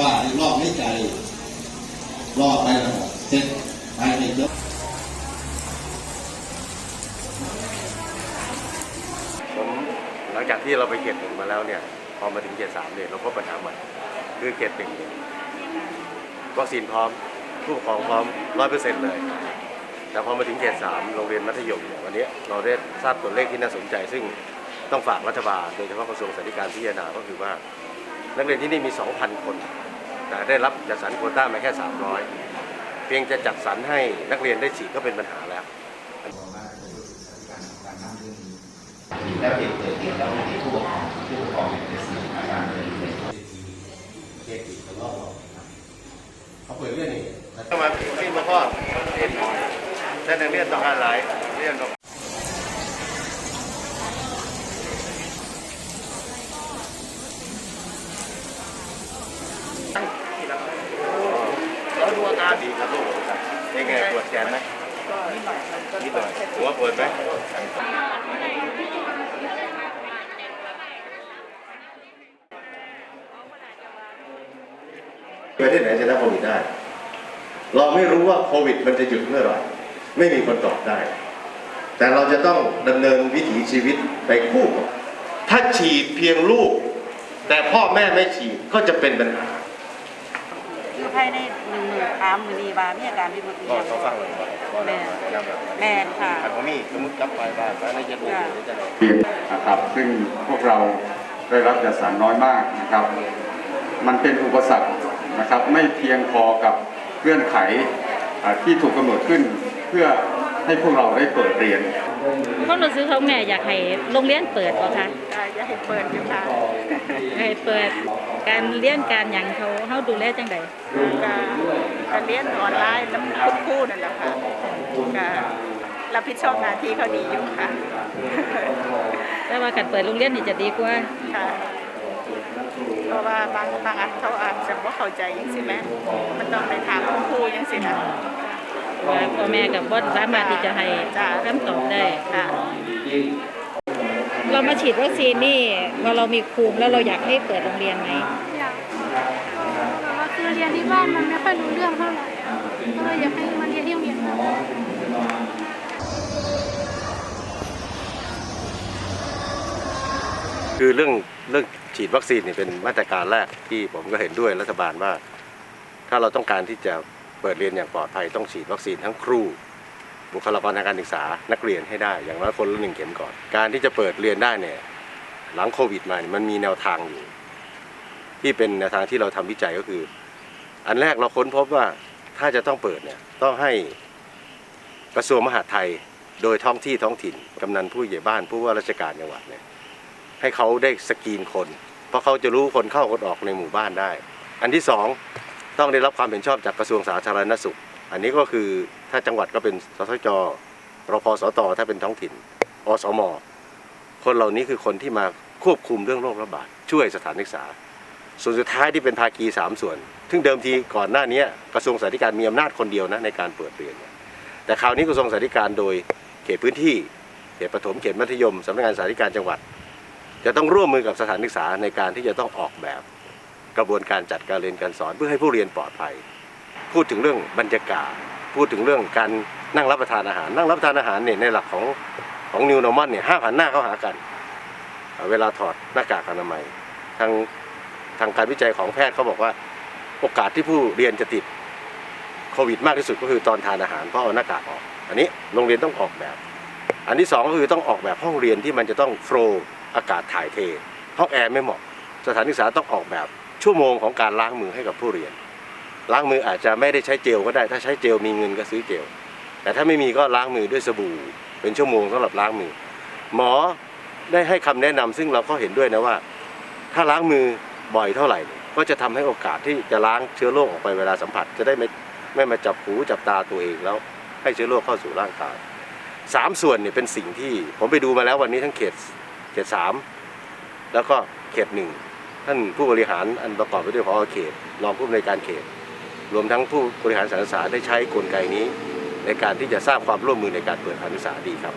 ว่าอีกรอบไม่ใจรอไปแล้วครับเสร็จภายในเดือนผมหลังจากที่เราไปเขตหนึ่งมาแล้วเนี่ยพอมาถึงเขตสามเนี่ยเราพบปัญหาใหม่คือเขตหนึ่งวัคซีนพร้อมผู้ปกครองพร้อมร้อยเปอร์เซ็นต์เลยแต่พอมาถึงเขตสามโรงเรียนมัธยมเนี่ยวันนี้เราได้ทราบตัวเลขที่น่าสนใจ ซึ่งต้องฝากรัฐบาลโดยเฉพาะกระทรวงสาธารณสุขพิจารณาก็คือว่านักเรียนที่นี่มี 2,000 คน แต่ได้รับจัดสรรโควต้ามาแค่ 300 เพียงจะจัดสรรให้นักเรียนได้ฉีดก็เป็นปัญหาแล้วแล้วเด็กเกิดเหตุแล้วมีผู้ปกครองผู้ปกครองเนี่ยจะเสียอาการเลยเลยเขตอีกรอบเขาเปิดเรื่องนี้ทำไมพี่มาพ่อเห็นแต่นักเรียนต้องการหลายเรียนต้องแล้วดูอาการดีครับลูก ยังไงปวดแขนไหมนิดหน่อยนิดหน่อยหัวปวดไหมประเทศไหนชนะโควิดได้ เราไม่รู้ว่าโควิดมันจะหยุดเมื่อไหร่ ไม่มีคนตอบได้ แต่เราจะต้องดำเนินวิถีชีวิตไปคู่กับถ้าฉีดเพียงลูก แต่พ่อแม่ไม่ฉีดก็จะเป็นปัญหา ภายในหนึ่งมือถามมือนีบามีอาการผิดปกติก็อย่างเขาฟังเลยว่าแม่แม่นค่ะอันผมมีสมมติกลับไปบ้านแล้วในเย็นนี้จะไหนเรียนนะครับ ซึ่งพวกเราได้รับจัดสรรน้อยมากนะครับ มันเป็นอุปสรรคนะครับ ไม่เพียงพอกับเงื่อนไขอ่าที่ถูกกำหนดขึ้นเพื่อให้พวกเราได้เปิดเรียนความรู้สึกของแม่อยากให้โรงเรียนเปิดบ่คะอยากให้เปิดอยู่ค่ะอยากให้เปิด การเรียนการหยังเขาเฮาดูแลจังไดก็ก็เรียนออนไลน์น้ำคุณครูนั่นแหละค่ะก็รับผิดชอบหน้าที่เขาดีอยู่ค่ะ แต่ว่าการเปิดโรงเรียนนี่จะดีกว่าค่ะเพราะว่าบางบางอันเขาอาจจะว่าเข้าใจยังสิแม่มันต้องไปถามคุณครูยังสินะว่าพ่อแม่กับบ่สามารถที่จะให้จ้ะคำตอบได้ค่ะ เรามาฉีดวัคซีนนี่พอเรามีภูมิแล้วเราอยากให้เปิดโรงเรียนไหมอยากแบบว่าคือเรียนที่บ้านมันไม่ค่อยรู้เรื่องเท่าไหร่อะก็เลยอยากให้มาเรียนที่โรงเรียนมากกว่า คือเรื่องเรื่องฉีดวัคซีนเนี่ยเป็นมาตรการแรกที่ผมก็เห็นด้วยรัฐบาลว่า ถ้าเราต้องการที่จะเปิดเรียนอย่างปลอดภัยต้องฉีดวัคซีนทั้งครู บุคลากรทางการศึกษานักเรียนให้ได้ อย่างน้อยคนละหนึ่งเข็มก่อน การที่จะเปิดเรียนได้เนี่ยหลังโควิดมาเนี่ยมันมีแนวทางอยู่ ที่เป็นแนวทางที่เราทำวิจัยก็คือ อันแรกเราค้นพบว่าถ้าจะต้องเปิดเนี่ยต้องให้กระทรวงมหาดไทยโดยท้องที่ท้องถิ่นกำนันผู้ใหญ่บ้านผู้ว่าราชการจังหวัดเนี่ยให้เขาได้สกรีนคน เพราะเขาจะรู้คนเข้าคนออกในหมู่บ้านได้ อันที่สองต้องได้รับความเห็นชอบจากกระทรวงสาธารณสุข อันนี้ก็คือถ้าจังหวัดก็เป็นสสจรพสตถ้าเป็นท้องถิ่นอสม คนเหล่านี้คือคนที่มาควบคุมเรื่องโรคระบาดช่วยสถานศึกษา ส่วนสุดท้ายที่เป็นภาคีสามส่วน ซึ่งเดิมทีก่อนหน้านี้กระทรวงสาธารณสุขมีอำนาจคนเดียวนะในการเปิดเรียนเนี่ยแต่คราวนี้กระทรวงสาธารณสุขโดยเขตพื้นที่เขตประถมเขตมัธยมสำนักงานสาธารณสุขจังหวัด จะต้องร่วมมือกับสถานศึกษาในการที่จะต้องออกแบบ กระบวนการจัดการเรียนการสอนเพื่อให้ผู้เรียนปลอดภัย พูดถึงเรื่องบรรยากาศ พูดถึงเรื่องการนั่งรับประทานอาหาร นั่งรับประทานอาหารเนี่ยในหลักของของนิวนอร์มเนี่ยห้าพันหน้าเข้าหากัน เวลาถอดหน้ากากอนามัยทางทางการวิจัยของแพทย์เขาบอกว่าโอกาสที่ผู้เรียนจะติดโควิดมากที่สุดก็คือตอนทานอาหารเพราะเอาหน้ากากออก อันนี้โรงเรียนต้องออกแบบ อันที่สองก็คือต้องออกแบบห้องเรียนที่มันจะต้องโฟล์อากาศถ่ายเท ห้องแอร์ไม่เหมาะ สถานศึกษาต้องออกแบบชั่วโมงของการล้างมือให้กับผู้เรียน ล้างมืออาจจะไม่ได้ใช้เจลก็ได้ ถ้าใช้เจลมีเงินก็ซื้อเจลแต่ถ้าไม่มีก็ล้างมือด้วยสบู่ เป็นชั่วโมงสำหรับล้างมือ หมอได้ให้คำแนะนำซึ่งเราก็เห็นด้วยนะว่า ถ้าล้างมือบ่อยเท่าไหร่ ก็จะทำให้โอกาสที่จะล้างเชื้อโรคออกไปเวลาสัมผัส จะได้ไม่ไม่มาจับหูจับตาตัวเองแล้ว ให้เชื้อโรคเข้าสู่ร่างกายสามส่วนเนี่ยเป็นสิ่งที่ผมไปดูมาแล้ววันนี้ทั้งเขตเขตสามแล้วก็เขตหนึ่งท่านผู้บริหารอันประกอบไปด้วยพอเขตรองผู้อำนวยการเขต รวมทั้งผู้บริหารสถานศึกษาได้ใช้กลไกนี้ ในการที่จะสร้างความร่วมมือในการเปิดการศึกษาดีครับ